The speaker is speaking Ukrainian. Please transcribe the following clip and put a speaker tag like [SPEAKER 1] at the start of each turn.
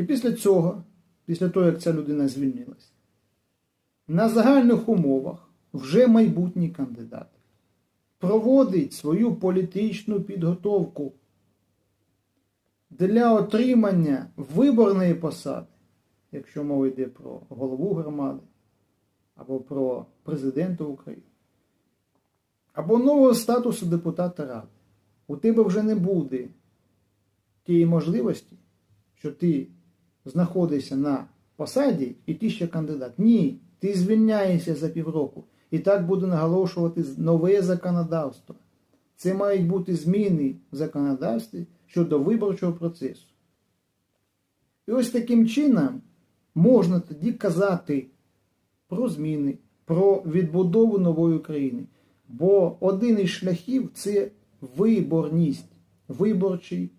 [SPEAKER 1] І після цього, після того, як ця людина звільнилась, на загальних умовах вже майбутній кандидат проводить свою політичну підготовку для отримання виборної посади, якщо мова йде про голову громади або про президента України, або нового статусу депутата Ради, у тебе вже не буде тієї можливості, що ти знаходишся на посаді і ти ще кандидат. Ні, ти звільняєшся за півроку. І так буде наголошувати нове законодавство. Це мають бути зміни в законодавстві щодо виборчого процесу. І ось таким чином можна тоді казати про зміни, про відбудову нової України. Бо один із шляхів це виборність, виборчий